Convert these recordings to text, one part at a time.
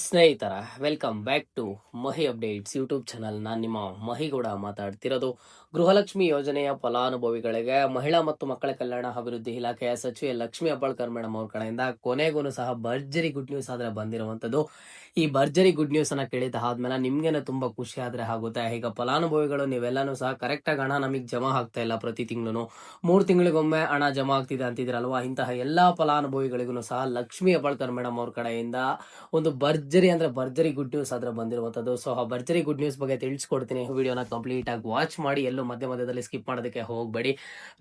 ಸ್ನೇಹಿತರ welcome back to Mahi updates YouTube channel ನಾನು ನಿಮ್ಮ ಮಹಿಗೌಡ ಮಾತಾಡ್ತಿರೋದು. ಗೃಹಲಕ್ಷ್ಮಿ ಯೋಜನೆಯ ಫಲಾನುಭವಿಗಳಿಗೆ, ಮಹಿಳಾ ಮತ್ತು ಮಕ್ಕಳ ಕಲ್ಯಾಣ ಅಭಿವೃದ್ಧಿ ಇಲಾಖೆಯ ಸಚಿವೆ ಲಕ್ಷ್ಮಿ ಅಬ್ಬಾಳ್ಕರ್ ಮೇಡಮ್ ಅವ್ರ ಕಡೆಯಿಂದ ಕೊನೆಗೂ ಸಹ ಭರ್ಜರಿ ಗುಡ್ ನ್ಯೂಸ್ ಆದ್ರೆ ಬಂದಿರುವಂಥದ್ದು. ಈ ಭರ್ಜರಿ ಗುಡ್ ನ್ಯೂಸ್ ಅನ್ನ ಕೇಳಿದ ಆದ್ಮೇಲೆ ನಿಮ್ಗೇನೆ ತುಂಬಾ ಖುಷಿ ಆದ್ರೆ ಆಗುತ್ತೆ. ಈಗ ಫಲಾನುಭವಿಗಳು ನೀವೆಲ್ಲಾನು ಸಹ ಕರೆಕ್ಟ್ ಆಗಿ ಹಣ ನಮಗೆ ಜಮಾ ಆಗ್ತಾ ಇಲ್ಲ ಪ್ರತಿ ತಿಂಗಳು ಮೂರು ತಿಂಗಳಿಗೊಮ್ಮೆ ಹಣ ಜಮಾ ಆಗ್ತಿದೆ ಅಂತಿದ್ರಲ್ವಾ ಇಂತಹ ಎಲ್ಲಾ ಫಲಾನುಭವಿಗಳಿಗೂ ಸಹ ಲಕ್ಷ್ಮಿ ಅಬ್ಬಾಳ್ಕರ್ ಮೇಡಮ್ ಅವ್ರ ಕಡೆಯಿಂದ ಒಂದು ಭರ್ಜರಿ ಅಂದ್ರೆ ಭರ್ಜರಿ ಗುಡ್ ನ್ಯೂಸ್ ಆದ್ರೆ ಬಂದಿರುವಂತದ್ದು. ಸೊ ಆ ಭರ್ಜರಿ ಗುಡ್ ನ್ಯೂಸ್ ಬಗ್ಗೆ ತಿಳಿಸ್ಕೊಡ್ತೀನಿ. ವಿಡಿಯೋನ ಕಂಪ್ಲೀಟ್ ಆಗಿ ವಾಚ್ ಮಾಡಿ, ಎಲ್ಲೂ ಮಧ್ಯ ಮಧ್ಯದಲ್ಲಿ ಸ್ಕಿಪ್ ಮಾಡೋದಕ್ಕೆ ಹೋಗಬೇಡಿ.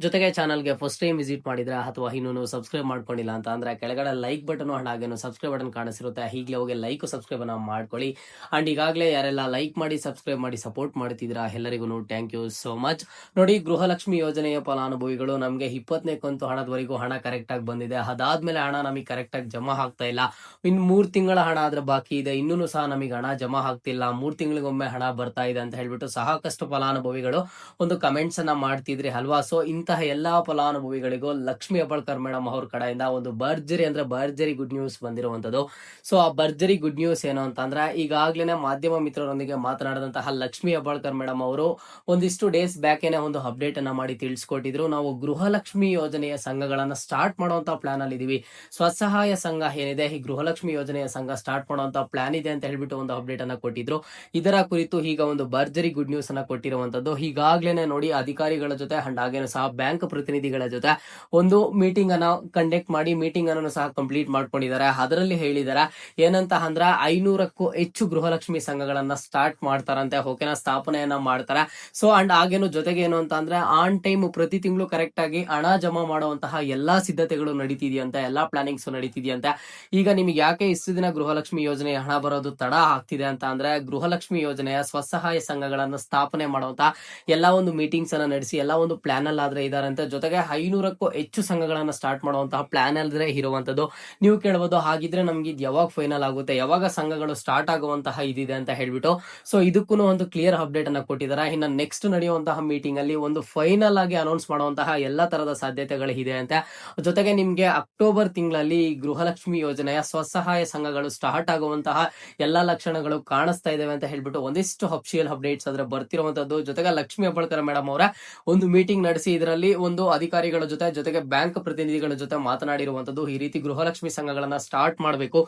ಜೊತೆಗೆ ಚಾನಲ್ಗೆ ಫಸ್ಟ್ ಟೈಮ್ ವಿಸಿಟ್ ಮಾಡಿದ್ರೆ ಅಥವಾ ಇನ್ನೂ ಸಬ್ಸ್ಕ್ರೈಬ್ ಮಾಡ್ಕೊಂಡಿಲ್ಲ ಅಂತ ಅಂದ್ರೆ, ಕೆಳಗಡೆ ಲೈಕ್ ಬಟನ್ ಹಾಗೇನು ಸಬ್ಸ್ಕ್ರೈಬ್ ಬಟನ್ ಕಾಣಿಸಿರುತ್ತೆ. ಹೀಗೆ ಹೋಗಿ ಲೈಕ್ ಸಬ್ಸ್ಕ್ರೈಬ್ ಅನ್ನ ಮಾಡ್ಕೊಳ್ಳಿ. ಅಂಡ್ ಈಗಾಗಲೇ ಯಾರೆಲ್ಲ ಲೈಕ್ ಮಾಡಿ ಸಬ್ಸ್ಕ್ರೈಬ್ ಮಾಡಿ ಸಪೋರ್ಟ್ ಮಾಡ್ತಿದ್ದೀರಾ ಎಲ್ಲರಿಗೂ ಥ್ಯಾಂಕ್ ಯು ಸೋ ಮಚ್ ನೋಡಿ, ಗೃಹಲಕ್ಷ್ಮಿ ಯೋಜನೆಯ ಫಲಾನುಭವಿಗಳು ನಮಗೆ ಇಪ್ಪತ್ತನೇ ಕಂತು ಹಣದವರೆಗೂ ಹಣ ಕರೆಕ್ಟ್ ಆಗಿ ಬಂದಿದೆ. ಅದಾದ್ಮೇಲೆ ಹಣ ನಮಗೆ ಕರೆಕ್ಟ್ ಆಗಿ ಜಮಾ ಆಗ್ತಾ ಇಲ್ಲ. ಇನ್ ಮೂರು ತಿಂಗಳ ಹಣ ಆದ್ರೆ ಬಾಕಿ ಇದೆ. ಇನ್ನೂ ಸಹ ನಮಗೆ ಹಣ ಜಮಾ ಆಗ್ತಿಲ್ಲ. ಮೂರು ತಿಂಗಳಿಗೊಮ್ಮೆ ಹಣ ಬರ್ತಾ ಇದೆ ಅಂತ ಹೇಳ್ಬಿಟ್ಟು ಸಾಕಷ್ಟು ಫಲಾನುಭವಿಗಳು ಒಂದು ಕಮೆಂಟ್ಸ್ ಅನ್ನ ಮಾಡ್ತಿದ್ರಿ ಅಲ್ವಾ? ಸೊ ಇಂತಹ ಎಲ್ಲಾ ಫಲಾನುಭವಿಗಳಿಗೂ ಲಕ್ಷ್ಮಿ ಅಬ್ಬಳ್ಕರ್ ಮೇಡಮ್ ಅವ್ರ ಕಡೆಯಿಂದ ಒಂದು ಭರ್ಜರಿ ಅಂದ್ರೆ ಭರ್ಜರಿ ಗುಡ್ ನ್ಯೂಸ್ ಬಂದಿರುವಂತದ್ದು ಸೊ ಆ ಭರ್ಜರಿ ಗುಡ್ ನ್ಯೂಸ್ ಏನು ಅಂತಂದ್ರೆ, ಈಗಾಗ್ಲೇನೆ ಮಾಧ್ಯಮ ಮಿತ್ರರೊಂದಿಗೆ ಮಾತನಾಡಿದಂತಹ ಲಕ್ಷ್ಮಿ ಅಬ್ಬಾಳ್ಕರ್ ಮೇಡಮ್ ಅವರು ಒಂದಿಷ್ಟು ಡೇಸ್ ಬ್ಯಾಕ್ ಏನೇ ಒಂದು ಅಪ್ಡೇಟ್ ಅನ್ನ ಮಾಡಿ ತಿಳಿಸ್ಕೊಟ್ಟಿದ್ರು. ನಾವು ಗೃಹಲಕ್ಷ್ಮಿ ಯೋಜನೆಯ ಸಂಘಗಳನ್ನ ಸ್ಟಾರ್ಟ್ ಮಾಡುವಂತ ಪ್ಲಾನ್ ಅಲ್ಲಿ ಇದೀವಿ ಸ್ವಸಹಾಯ ಸಂಘ ಏನಿದೆ? ಈ ಗೃಹಲಕ್ಷ್ಮಿ ಯೋಜನೆಯ ಸಂಘ ಸ್ಟಾರ್ಟ್ ಮಾಡುವಂತ ಪ್ಲಾನ್ ಇದೆ ಅಂತ ಹೇಳ್ಬಿಟ್ಟು ಒಂದು ಅಪ್ಡೇಟ್ ಅನ್ನ ಕೊಟ್ಟಿದ್ರು. ಇದರ ಕುರಿತು ಈಗ ಒಂದು ಭರ್ಜರಿ ಗುಡ್ ನ್ಯೂಸ್ ಅನ್ನ ಕೊಟ್ಟಿರುವಂತದ್ದು. ಈಗಾಗ್ಲೇನೆ ನೋಡಿ ಅಧಿಕಾರಿಗಳ ಜೊತೆ ಅಂಡ್ ಹಾಗೇನು ಸಹ ಬ್ಯಾಂಕ್ ಪ್ರತಿನಿಧಿಗಳ ಜೊತೆ ಒಂದು ಮೀಟಿಂಗ್ ಅನ್ನ ಕಂಡಕ್ಟ್ ಮಾಡಿ ಮೀಟಿಂಗ್ ಅನ್ನು ಸಹ ಕಂಪ್ಲೀಟ್ ಮಾಡ್ಕೊಂಡಿದ್ದಾರೆ. ಅದರಲ್ಲಿ ಹೇಳಿದ್ದಾರೆ ಏನಂತ ಅಂದ್ರ ಐನೂರಕ್ಕೂ ಹೆಚ್ಚು ಗೃಹಲಕ್ಷ್ಮಿ ಸಂಘಗಳನ್ನ ಸ್ಟಾರ್ಟ್ ಮಾಡ್ತಾರಂತೆ ಓಕೆನಾ ಸ್ಥಾಪನೆಯನ್ನ ಮಾಡ್ತಾರೆ. ಸೊ ಅಂಡ್ ಹಾಗೇನು ಜೊತೆಗೆ ಏನು ಅಂತ ಅಂದ್ರೆ ಆನ್ ಟೈಮ್ ಪ್ರತಿ ತಿಂಗಳು ಕರೆಕ್ಟ್ ಆಗಿ ಹಣ ಜಮಾ ಮಾಡುವಂತಹ ಎಲ್ಲಾ ಸಿದ್ಧತೆಗಳು ನಡೀತಿದೆಯಂತೆ, ಎಲ್ಲಾ ಪ್ಲಾನಿಂಗ್ಸ್ ನಡೀತಿದೆಯಂತೆ. ಈಗ ನಿಮ್ಗೆ ಯಾಕೆ ಇಷ್ಟು ದಿನ ಗೃಹಲಕ್ಷ್ಮಿ ಯೋಜನೆಯ ಹಣ ಬರೋದು ತಡ ಆಗ್ತಿದೆ ಅಂತ ಅಂದ್ರೆ ಗೃಹಲಕ್ಷ್ಮಿ ಯೋಜನೆಯ ಸ್ವಸಹಾಯ ಸಂಘಗಳನ್ನು ಸ್ಥಾಪನೆ ಮಾಡುವಂತ ಎಲ್ಲಾ ಒಂದು ಮೀಟಿಂಗ್ಸ್ ಅನ್ನ ನಡೆಸಿ, ಎಲ್ಲಾ ಒಂದು ಪ್ಲಾನ್ ಅಲ್ಲಿ ಆದ್ರೆ ಅಂತ. ಜೊತೆಗೆ ಐನೂರಕ್ಕೂ ಹೆಚ್ಚು ಸಂಘಗಳನ್ನ ಸ್ಟಾರ್ಟ್ ಮಾಡುವಂತಹ ಪ್ಲಾನ್ ಅಲ್ಲದೆ ಇರುವಂತದ್ದು. ನೀವು ಕೇಳಬಹುದು ಹಾಗಿದ್ರೆ ನಮ್ಗೆ ಇದು ಯಾವಾಗ ಫೈನಲ್ ಆಗುತ್ತೆ, ಯಾವಾಗ ಸಂಘಗಳು ಸ್ಟಾರ್ಟ್ ಆಗುವಂತಹ ಇದಿದೆ ಅಂತ ಹೇಳ್ಬಿಟ್ಟು. ಸೊ ಇದಕ್ಕೂ ಒಂದು ಕ್ಲಿಯರ್ ಅಪ್ಡೇಟ್ ಅನ್ನ ಕೊಟ್ಟಿದ್ದಾರೆ ಇನ್ನು ನೆಕ್ಸ್ಟ್ ನಡೆಯುವಂತಹ ಮೀಟಿಂಗ್ ಅಲ್ಲಿ ಒಂದು ಫೈನಲ್ ಆಗಿ ಅನೌನ್ಸ್ ಮಾಡುವಂತಹ ಎಲ್ಲಾ ತರದ ಸಾಧ್ಯತೆಗಳು ಇದೆ ಅಂತ. ಜೊತೆಗೆ ನಿಮ್ಗೆ ಅಕ್ಟೋಬರ್ ತಿಂಗಳಲ್ಲಿ ಗೃಹಲಕ್ಷ್ಮಿ ಯೋಜನೆಯ ಸ್ವಸಹಾಯ ಸಂಘಗಳು ಸ್ಟಾರ್ಟ್ ಆಗುವಂತಹ ಎಲ್ಲಾ ಲಕ್ಷಣಗಳು ಕಾಣಿಸ್ತಾ ಇದಾವೆ ಅಂತ ಹೇಳ್ಬಿಟ್ಟು ಒಂದಿಷ್ಟು ಅಫಿಷಿಯಲ್ ಅಪ್ಡೇಟ್ಸ್ ಅದ್ರ ಬರ್ತಿರುವಂತದ್ದು. ಜೊತೆಗೆ ಲಕ್ಷ್ಮಿ ಅಬ್ಬಳ್ಕರ್ ಮೇಡಮ್ ಅವರ ಒಂದು ಮೀಟಿಂಗ್ ನಡೆಸಿ ಇದರಲ್ಲಿ ಒಂದು ಅಧಿಕಾರಿಗಳ ಜೊತೆ, ಜೊತೆಗೆ ಬ್ಯಾಂಕ್ ಪ್ರತಿನಿಧಿಗಳ ಜೊತೆ ಮಾತನಾಡಿರುವಂತದ್ದು ಈ ರೀತಿ ಗೃಹಲಕ್ಷ್ಮಿ ಸಂಘಗಳನ್ನ ಸ್ಟಾರ್ಟ್ ಮಾಡಬೇಕು.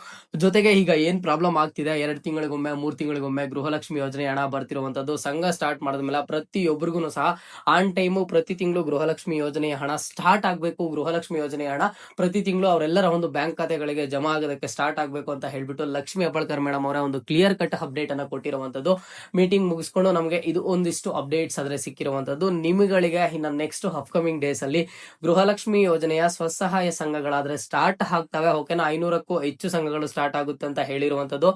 ಜೊತೆಗೆ ಈಗ ಏನ್ ಪ್ರಾಬ್ಲಮ್ ಆಗ್ತಿದೆ? ಎರಡು ತಿಂಗಳಿಗೊಮ್ಮೆ, ಮೂರ್ ತಿಂಗಳಿಗೊಮ್ಮೆ ಗೃಹಲಕ್ಷ್ಮಿ ಯೋಜನೆ ಹಣ ಬರ್ತಿರುವಂತದ್ದು. ಸಂಘ ಸ್ಟಾರ್ಟ್ ಮಾಡಿದ್ಮೇಲೆ ಪ್ರತಿಯೊಬ್ಬರಿಗೂ ಸಹ ಆನ್ ಟೈಮು ಪ್ರತಿ ತಿಂಗಳು ಗೃಹಲಕ್ಷ್ಮಿ ಯೋಜನೆ ಹಣ ಸ್ಟಾರ್ಟ್ ಆಗಬೇಕು. ಗೃಹಲಕ್ಷ್ಮಿ ಯೋಜನೆ ಹಣ ಪ್ರತಿ ತಿಂಗಳು ಅವರೆಲ್ಲರ ಒಂದು ಬ್ಯಾಂಕ್ ಖಾತೆಗಳಿಗೆ ಜಮಾ ಆಗೋದಕ್ಕೆ ಸ್ಟಾರ್ಟ್ ಆಗಬೇಕು ಅಂತ ಹೇಳ್ಬಿಟ್ಟು ಲಕ್ಷ್ಮಿ ಅಬ್ಬಳ್ಕರ್ ಮೇಡಮ್ ಅವರ ಒಂದು ಕ್ಲಿಯರ್ ಕಟ್ ಅಪ್ಡೇಟ್ ಅನ್ನ ಕೊಟ್ಟಿರುವಂತದ್ದು. ಮೀಟಿಂಗ್ ಮುಗಿಸ್ಕೊಂಡು ನಮಗೆ ಇದು ಒಂದಿಷ್ಟು ಅಪ್ಡೇಟ್ಸ್ ಆದ್ರೆ ಸಿಕ್ಕಿರುವಂತದ್ದು. ನಿಮಗಳಿಗೆ ಇನ್ನ ನೆಕ್ಸ್ಟ್ ಅಪ್ಕಮಿಂಗ್ ಡೇಸ್ ಅಲ್ಲಿ ಗೃಹಲಕ್ಷ್ಮಿ ಯೋಜನೆಯ ಸ್ವಸಹಾಯ ಸಂಘಗಳಾದ್ರೆ ಸ್ಟಾರ್ಟ್ ಆಗ್ತವೆ. ಓಕೆನಾ ಐನೂರಕ್ಕೂ ಹೆಚ್ಚು ಸಂಘಗಳು ಸ್ಟಾರ್ಟ್ ಆಗುತ್ತೆ ಅಂತ ಹೇಳಿರುವಂತದ್ದು.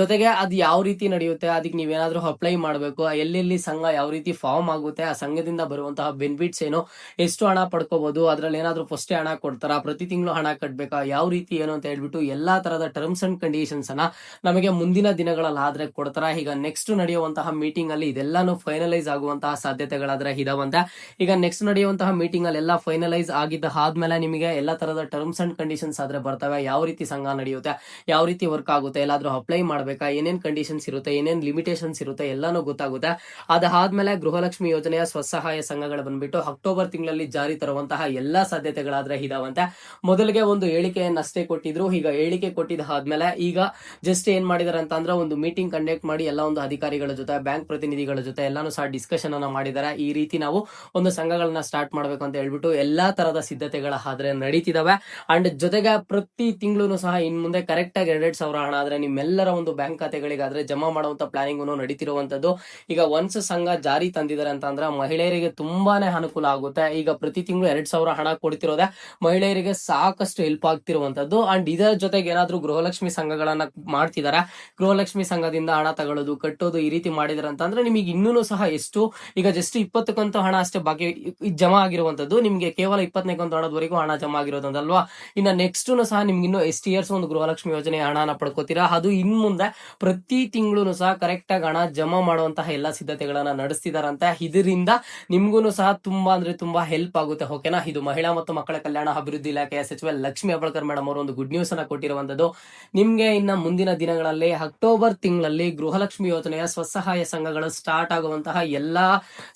ಜೊತೆಗೆ ಅದು ಯಾವ ರೀತಿ ನಡೆಯುತ್ತೆ? ಅದಕ್ಕೆ ನೀವೇನಾದ್ರೂ ಅಪ್ಲೈ ಮಾಡಬೇಕು. ಎಲ್ಲೆಲ್ಲಿ ಸಂಘ ಯಾವ ರೀತಿ ಫಾರ್ಮ್ ಆಗುತ್ತೆ? ಆ ಸಂಘದಿಂದ ಬರುವಂತಹ ಬೆನಿಫಿಟ್ಸ್ ಏನು? ಎಷ್ಟು ಹಣ ಪಡ್ಕೋಬಹುದು ಅದ್ರಲ್ಲಿ ಏನಾದ್ರೂ ಫಸ್ಟ್ ಹಣ ಕೊಡ್ತಾರಾ? ಪ್ರತಿ ತಿಂಗಳು ಹಣ ಕಟ್ಬೇಕಾ? ಯಾವ ರೀತಿ ಏನು ಅಂತ ಹೇಳ್ಬಿಟ್ಟು ಎಲ್ಲಾ ತರದ ಟರ್ಮ್ಸ್ ಅಂಡ್ ಕಂಡೀಷನ್ಸ್ ಅನ್ನ ನಮಗೆ ಮುಂದಿನ ದಿನಗಳಲ್ಲಿ ಆದ್ರೆ ಕೊಡ್ತಾರ? ಈಗ ನೆಕ್ಸ್ಟ್ ನಡೆಯುವಂತಹ ಮೀಟಿಂಗ್ ಅಲ್ಲಿ ಇದೆಲ್ಲಾನು ಫೈನಲೈಸ್ ಆಗುವಂತಹ ಸಾಧ್ಯತೆಗಳಾದ್ರೆ ಇದಾವಂತೆ. ಈಗ ನೆಕ್ಸ್ಟ್ ನಡೆಯುವಂತಹ ಮೀಟಿಂಗ್ ಅಲ್ಲಿ ಎಲ್ಲ ಫೈನಲೈಸ್ ಆಗಿದ್ದ ಆದ್ಮೇಲೆ ನಿಮಗೆ ಎಲ್ಲಾ ತರದ ಟರ್ಮ್ಸ್ ಅಂಡ್ ಕಂಡೀಷನ್ಸ್ ಆದ್ರೆ ಬರ್ತವೆ. ಯಾವ ರೀತಿ ಸಂಘ ನಡೆಯುತ್ತೆ? ಯಾವ ರೀತಿ ವರ್ಕ್ ಆಗುತ್ತೆ? ಎಲ್ಲಾದ್ರೂ ಅಪ್ಲೈ ಮಾಡ್ಬೇಕಾ? ಏನೇನ್ ಕಂಡೀಷನ್ಸ್ ಇರುತ್ತೆ? ಏನೇನ್ ಲಿಮಿಟೇಷನ್ಸ್ ಇರುತ್ತೆ? ಎಲ್ಲಾನು ಗೊತ್ತಾಗುತ್ತೆ. ಅದಾದ್ಮೇಲೆ ಗೃಹಲಕ್ಷ್ಮಿ ಯೋಜನೆಯ ಸ್ವಸಹಾಯ ಸಂಘಗಳು ಬಂದ್ಬಿಟ್ಟು ಅಕ್ಟೋಬರ್ ತಿಂಗಳಲ್ಲಿ ಜಾರಿ ತರುವಂತಹ ಎಲ್ಲಾ ಸಾಧ್ಯತೆಗಳಾದ್ರೆ ಇದಾವಂತೆ. ಮೊದಲಿಗೆ ಒಂದು ಹೇಳಿಕೆಯನ್ನಷ್ಟೇ ಕೊಟ್ಟಿದ್ರು. ಈಗ ಹೇಳಿಕೆ ಕೊಟ್ಟಿದ್ದ ಆದ್ಮೇಲೆ ಈಗ ಜಸ್ಟ್ ಏನ್ ಮಾಡಿದಾರೆ ಅಂತ ಅಂದ್ರೆ ಒಂದು ಮೀಟಿಂಗ್ ಕಂಡಕ್ಟ್ ಮಾಡಿ ಎಲ್ಲ ಒಂದು ಅಧಿಕಾರಿಗಳ ಜೊತೆ ಬ್ಯಾಂಕ್ ಪ್ರತಿನಿಧಿಗಳ ಜೊತೆ ಎಲ್ಲಾನು ಸಹ ಡಿಸ್ಕಷನ್ ಅನ್ನ ಮಾಡಿದ್ದಾರೆ ಈ ರೀತಿ ನಾವು ಒಂದು ಸಂಘಗಳನ್ನ ಸ್ಟಾರ್ಟ್ ಮಾಡ್ಬೇಕು ಅಂತ ಹೇಳ್ಬಿಟ್ಟು ಎಲ್ಲಾ ತರದ ಸಿದ್ಧತೆಗಳ ಆದ್ರೆ ನಡೀತಿದಾವೆ. ಅಂಡ್ ಜೊತೆಗೆ ಪ್ರತಿ ತಿಂಗಳು ಸಹ ಇನ್ ಮುಂದೆ ಕರೆಕ್ಟ್ ಆಗಿ ಎರಡೆರಡು ಸಾವಿರ ಹಣ ಆದ್ರೆ ನಿಮ್ಮೆಲ್ಲರ ಒಂದು ಬ್ಯಾಂಕ್ ಖಾತೆಗಳಿಗಾದ್ರೆ ಜಮಾ ಮಾಡುವಂತ ಪ್ಲಾನಿಂಗ್ ನಡೀತಿರುವಂತದ್ದು. ಈಗ ಒನ್ಸ್ ಸಂಘ ಜಾರಿ ತಂದಿದ್ದಾರೆ ಅಂತ ಅಂದ್ರೆ ಮಹಿಳೆಯರಿಗೆ ತುಂಬಾನೇ ಅನುಕೂಲ ಆಗುತ್ತೆ. ಈಗ ಪ್ರತಿ ತಿಂಗಳು ಎರಡ್ ಸಾವಿರ ಹಣ ಕೊಡ್ತಿರೋದೇ ಮಹಿಳೆಯರಿಗೆ ಸಾಕಷ್ಟು ಹೆಲ್ಪ್ ಆಗ್ತಿರುವಂತದ್ದು. ಅಂಡ್ ಇದರ ಜೊತೆಗೆ ಏನಾದ್ರೂ ಗೃಹಲಕ್ಷ್ಮಿ ಸಂಘಗಳನ್ನ ಮಾಡ್ತಿದಾರೆ. ಗೃಹಲಕ್ಷ್ಮಿ ಸಂಘದಿಂದ ಹಣ ತಗೊಳ್ಳೋದು ಕಟ್ಟೋದು ಈ ರೀತಿ ಮಾಡಿದಾರೆ ಅಂತಂದ್ರೆ ನಿಮಗೆ ಇನ್ನೂ ಸಹ ಎಷ್ಟು, ಈಗ ಜಸ್ಟ್ ಇಪ್ಪತ್ತಕ್ಕಂತ ಕಂತು ಹಣ ಅಷ್ಟೇ ಬಾಕಿ ಜಮಾ ಆಗಿರುವಂತದ್ದು, ನಿಮ್ಗೆ ಕೇವಲ ಇಪ್ಪತ್ತನೇ ಕಂತು ಹಣದವರೆಗೂ ಹಣ ಜಮಾ ಆಗಿರೋದಲ್ವಾ ಇನ್ನ ನೆಕ್ಸ್ಟ್ ಸಹ ನಿಮ್ಗೆ ಇನ್ನು ಎಷ್ಟು ಇಯರ್ಸ್ ಒಂದು ಗೃಹಲಕ್ಷ್ಮಿ ಯೋಜನೆ ಹಣನ ಪಡ್ಕೋತೀರಾ? ಅದು ಇನ್ ಮುಂದೆ ಪ್ರತಿ ತಿಂಗಳು ಸಹ ಕರೆಕ್ಟ್ ಆಗಿ ಹಣ ಜಮಾ ಮಾಡುವಂತಹ ಎಲ್ಲಾ ಸಿದ್ಧತೆಗಳನ್ನ ನಡೆಸ್ತಿದಾರಂತೆ. ಇದರಿಂದ ನಿಮ್ಗೂ ಸಹ ತುಂಬಾ ಅಂದ್ರೆ ತುಂಬಾ ಹೆಲ್ಪ್ ಆಗುತ್ತೆ ಓಕೆನಾ ಇದು ಮಹಿಳಾ ಮತ್ತು ಮಕ್ಕಳ ಕಲ್ಯಾಣ ಅಭಿವೃದ್ಧಿ ಇಲಾಖೆಯ ಸಚಿವ ಲಕ್ಷ್ಮಿ ಅಬಳ್ಕರ್ ಮೇಡಮ್ ಅವರು ಒಂದು ಗುಡ್ ನ್ಯೂಸ್ ಅನ್ನ ಕೊಟ್ಟಿರುವಂತದ್ದು. ನಿಮ್ಗೆ ಇನ್ನ ಮುಂದಿನ ದಿನಗಳಲ್ಲಿ ಅಕ್ಟೋಬರ್ ತಿಂಗಳಲ್ಲಿ ಗೃಹಲಕ್ಷ್ಮಿ ಯೋಜನೆಯ ಸ್ವಸಹಾಯ ಸಂಘಗಳು ಸ್ಟಾರ್ಟ್ ಆಗುವಂತಹ ಎಲ್ಲಾ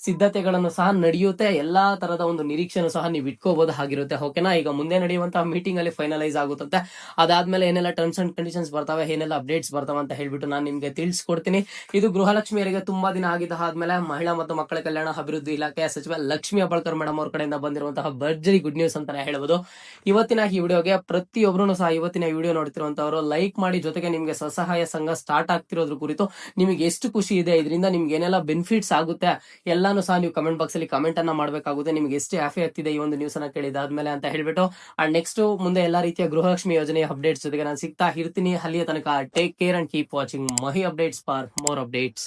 ಸಿದ್ಧತೆಗಳನ್ನು ಸಹ ನಡೆಯುತ್ತೆ. ಎಲ್ಲಾ ತರದ ಒಂದು ನಿರೀಕ್ಷೆನೂ ಸಹ ನೀವು ಇಟ್ಕೋಬಹುದಾಗಿರುತ್ತೆ ಓಕೆನಾ ಈಗ ಮುಂದೆ ನಡೆಯುವಂತಹ ಮೀಟಿಂಗ್ ಅಲ್ಲಿ ಫೈನಲೈಸ್ ಆಗುತ್ತದೆ ಅದಾದ್ಮೇಲೆ ಏನೆಲ್ಲ ಟರ್ಮ್ಸ್ ಅಂಡ್ ಕಂಡೀಷನ್ಸ್ ಬರ್ತಾವೆ, ಏನೆಲ್ಲ ಅಪ್ಡೇಟ್ಸ್ ಬರ್ತಾವೆ ಅಂತ ಹೇಳ್ಬಿಟ್ಟು ನಾನು ನಿಮ್ಗೆ ತಿಳಿಸ್ಕೊಡ್ತೀನಿ. ಇದು ಗೃಹಲಕ್ಷ್ಮಿಯರಿಗೆ ತುಂಬಾ ದಿನ ಆಗಿದ್ದ ಆದ್ಮೇಲೆ ಮಹಿಳಾ ಮತ್ತು ಮಕ್ಕಳ ಕಲ್ಯಾಣ ಅಭಿವೃದ್ಧಿ ಇಲಾಖೆಯ ಸಚಿವ ಲಕ್ಷ್ಮಿ ಅಬಳ್ಕರ್ ಮೇಡಮ್ ಅವ್ರ ಕಡೆಯಿಂದ ಬಂದಿರುವಂತಹ ಭರ್ಜರಿ ಗುಡ್ ನ್ಯೂಸ್ ಅಂತಾನೆ ಹೇಳ್ಬೋದು. ಇವತ್ತಿನ ಈ ವಿಡಿಯೋಗೆ ಪ್ರತಿಯೊಬ್ಬರು ಸಹ ಇವತ್ತಿನ ವಿಡಿಯೋ ನೋಡ್ತಿರುವಂತವರು ಲೈಕ್ ಮಾಡಿ ಜೊತೆಗೆ ನಿಮ್ಗೆ ಸ್ವಸಹಾಯ ಸಂಘ ಸ್ಟಾರ್ಟ್ ಆಗ್ತಿರೋದ್ರ ಕುರಿತು ನಿಮಗೆ ಎಷ್ಟು ಖುಷಿ ಇದೆ? ಇದರಿಂದ ನಿಮ್ಗೆ ಏನೆಲ್ಲ ಬೆನಿಫಿಟ್ಸ್ ಆಗುತ್ತೆ? ಎಲ್ಲಾನು ಸಹ ನೀವು ಕಮೆಂಟ್ ಬಾಕ್ಸ್ ಅಲ್ಲಿ ಕಮೆಂಟ್ ಅನ್ನ ಮಾಡಬೇಕಾಗುತ್ತೆ. ನಿಮ್ಗೆ ಎಷ್ಟು ಹ್ಯಾಪಿ ಆಗ್ತಿದೆ ಈ ಒಂದು ನ್ಯೂಸ್ ಅನ್ನ ಕೇಳಿದಾದ್ಮೇಲೆ ಅಂತ ಹೇಳ್ಬಿಟ್ಟು. ಅಂಡ್ ನೆಕ್ಸ್ಟ್ ಮುಂದೆ ಎಲ್ಲಾ ರೀತಿಯ ಗೃಹಲಕ್ಷ್ಮಿ ಯೋಜನೆ ಅಪ್ಡೇಟ್ಸ್ ಜೊತೆಗೆ ನಾನು ಸಿಗ್ತಾ ಇರ್ತೀನಿ. ಅಲ್ಲಿಯ ತನಕ take care and keep watching Mahi updates for more updates